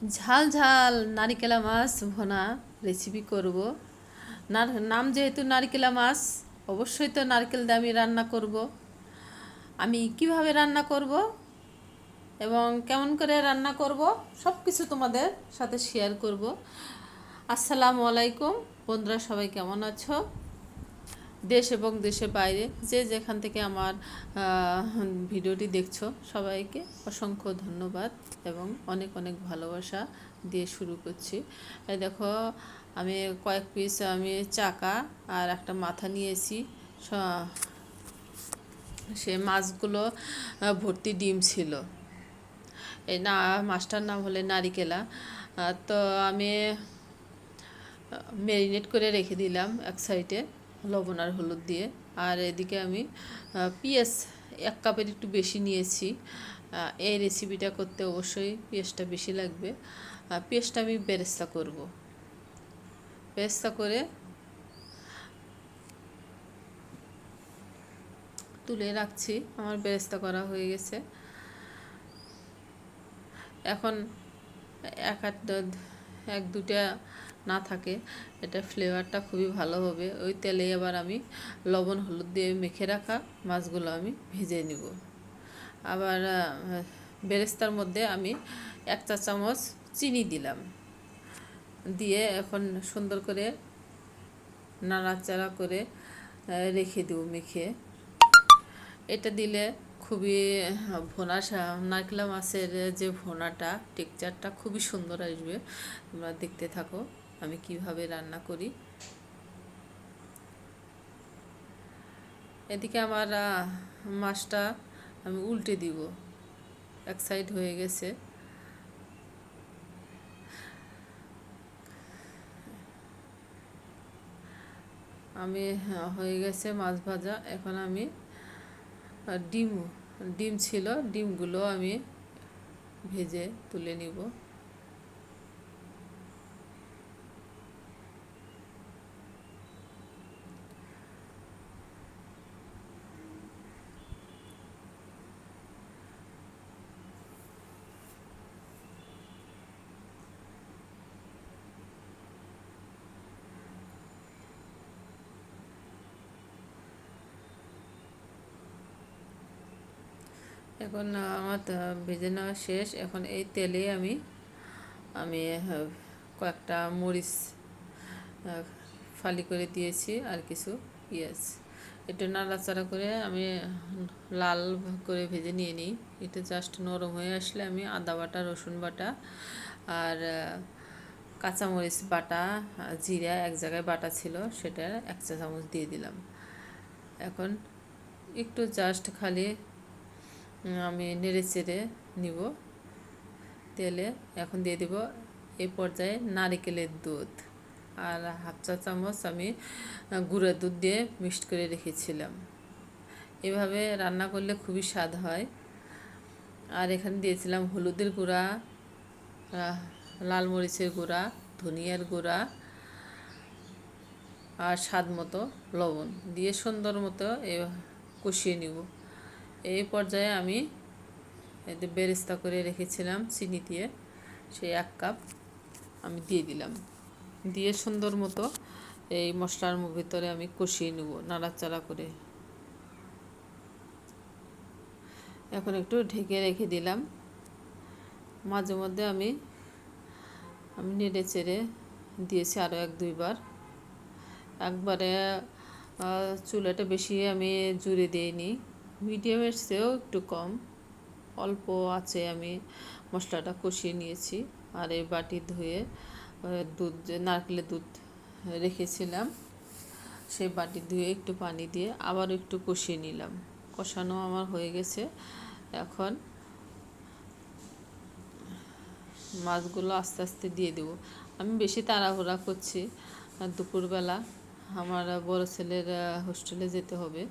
ঝাল ঝাল নারিকেলা মাছ ভোনা রেসিপি করব। নাম যেহেতু নারিকেলা মাছ, অবশ্যই তো নারকেল দিয়ে আমি রান্না করব। আমি কীভাবে রান্না করব এবং কেমন করে রান্না করব সব কিছু তোমাদের সাথে শেয়ার করব। আসসালামু আলাইকুম, বন্ধুরা সবাই কেমন আছো? দেশ এবং দেশের বাইরে যে যেখান থেকে আমার ভিডিওটি দেখছ, সবাইকে অসংখ্য ধন্যবাদ এবং অনেক অনেক ভালোবাসা দিয়ে শুরু করছি। দেখো, আমি কয়েক পিস আমি চাকা আর একটা মাথা নিয়েছি। সে মাছগুলো ভর্তি ডিম ছিল। এই না, মাছটার নাম হলে নারিকেলা। তো আমি মেরিনেট করে রেখে দিলাম এক সাইডে লবণ আর হলুদ দিয়ে। আর এদিকে আমি পেঁয়াজ এক কাপের একটু বেশি নিয়েছি। এই রেসিপিটা করতে অবশ্যই পেঁয়াজটা বেশি লাগবে। পেঁয়াজটা আমি বেরেস্তা করব। বেরেস্তা করে তুলে রাখছি। আমার বেরেস্তা করা হয়ে গেছে। এখন এক আধ এক দুটা না থাকে, এটা ফ্লেভারটা খুবই ভালো হবে। ওই তেলে এবার আমি লবণ, হলুদ দিয়ে মেখে রাখা মাছগুলো আমি ভেজে নিব। আবার বেরেস্তার মধ্যে আমি এক চা চামচ চিনি দিলাম। দিয়ে এখন সুন্দর করে নাড়াচাড়া করে রেখে দেবো মেখে। এটা দিলে খুবই ভোনা নারকেলা মাছের যে ভোনাটা টেক্সচারটা খুবই সুন্দর আসবে। তোমরা দেখতে থাকো আমি কীভাবে রান্না করি। এদিকে আমার মাছটা আমি উল্টে দিব। এক সাইড হয়ে গেছে। আমি হ্যাঁ, গেছে মাছ ভাজা। এখন আমি আর ডিম ছিল ডিমগুলো আমি ভেজে তুলে নিব। এখন আমার ভেজে নেওয়া শেষ। এখন এই তেলে আমি আমি কয়েকটা মরিচ ফালি করে দিয়েছি আর কিছু পেঁয়াজ। একটু নাড়াচাড়া করে আমি লাল করে ভেজে নিয়ে নিই। এটা জাস্ট নরম হয়ে আসলে আমি আদা বাটা, রসুন বাটা আর কাঁচামরিচ বাটা জিরা এক জায়গায় বাটা ছিল, সেটা এক চা চামচ দিয়ে দিলাম। এখন একটু জাস্ট খালি আমি নেড়ে চেড়ে নিব। তেলে এখন দিয়ে দিব এই পর্যায়ে নারিকেলের দুধ আর হাফ চা চামচ আমি গুঁড়া দুধ দিয়ে মিক্সড করে রেখেছিলাম। এভাবে রান্না করলে খুবই স্বাদ হয়। আর এখানে দিয়েছিলাম হলুদের গুঁড়া লাল মরিচের গুঁড়া, ধনিয়ার গুঁড়া আর স্বাদ মতো লবণ দিয়ে সুন্দর মতো এ কষিয়ে নিব। এই পর্যায়ে আমি এতে বেরেস্তা করে রেখেছিলাম, চিনি দিয়ে। সেই এক কাপ আমি দিয়ে দিলাম। দিয়ে সুন্দর মতো এই মশলার ভিতরে আমি কষিয়ে নেব, নাড়াচাড়া করে। এখন একটু ঢেকে রেখে দিলাম। মাঝে মধ্যে আমি আমি নেড়ে চেড়ে দিয়েছি আরও এক দুইবার। একবারে চুলাটা বেশি আমি জুড়ে দিইনি। মিডিয়ামের চেয়েও একটু কম। অল্প আছে আমি মশলাটা কষিয়ে নিয়েছি আর এই বাটি ধুয়ে দুধ নারকেলের দুধ রেখেছিলাম, সেই বাটি ধুয়ে একটু পানি দিয়ে আবার একটু কষিয়ে নিলাম। কষানো আমার হয়ে গেছে। এখন মাছগুলো আস্তে আস্তে দিয়ে দেবো। আমি বেশি তাড়াহুড়া করছি। দুপুরবেলা আমার বড় ছেলের হোস্টেলে যেতে হবে।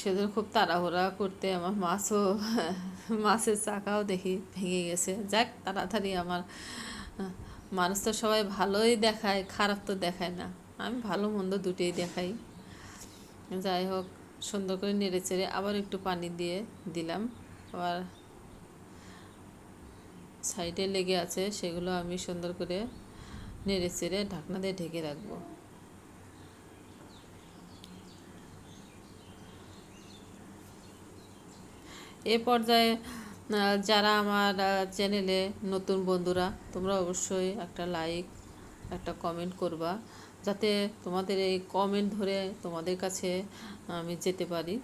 সেদিন খুব তাড়াহুড়া করতে আমার মাছও, মাছের চাকাও দেখি ভেঙে গেছে। যাক, তাড়াতাড়ি আমার, মানুষ তো সবাই ভালোই দেখায়, খারাপ তো দেখায় না। আমি ভালো মন্দ দুটোই দেখাই। যাই হোক, সুন্দর করে নেড়ে চেড়ে আবার একটু পানি দিয়ে দিলাম। আবার সাইডে লেগে আছে, সেগুলো আমি সুন্দর করে নেড়ে চেড়ে ঢাকনা দিয়ে ঢেকে রাখব। এ পর্যায়ে যারা আমার চ্যানেলে নতুন বন্ধুরা, তোমরা অবশ্যই একটা লাইক একটা কমেন্ট করবা। যাতে তোমাদের এই কমেন্ট ধরে তোমাদের কাছে, আমি যেতে পারি।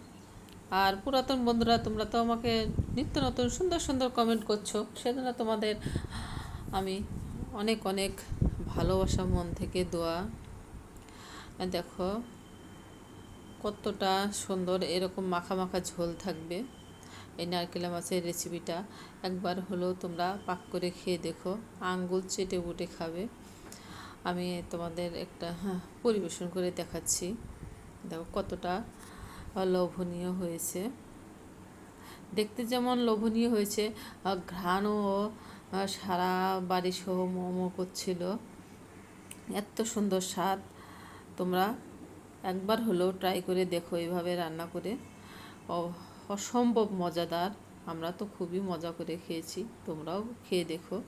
আর পুরাতন বন্ধুরা, তোমরা তো আমাকে নিত্য নতুন সুন্দর সুন্দর কমেন্ট করছ। সেজন্য তোমাদের, আমি অনেক অনেক ভালোবাসা, মন থেকে দোয়া। দেখো, কতটা সুন্দর এরকম মাখা মাখা ঝোল থাকবে। এই নারকেল মাছের রেসিপিটা একবার হলেও তোমরা পাক করে খেয়ে দেখো। আঙ্গুল চেটে বুটে খাবে। আমি তোমাদের একটা হ্যাঁ, পরিবেশন করে দেখাচ্ছি। দেখো কতটা লোভনীয় হয়েছে। দেখতে যেমন লোভনীয় হয়েছে ঘ্রাণও সারা বাড়ি সহ মোমো করছিল। এত সুন্দর স্বাদ তোমরা একবার হলেও ট্রাই করে দেখো এভাবে রান্না করে। অ- অসম্ভব মজাদার। আমরা তো খুবই মজা করে খেয়েছি। তোমরাও খেয়ে দেখো।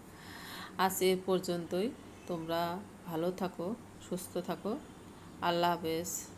আজ এ পর্যন্তই। তোমরা ভালো থাকো, সুস্থ থাকো। আল্লাহ হাফেজ।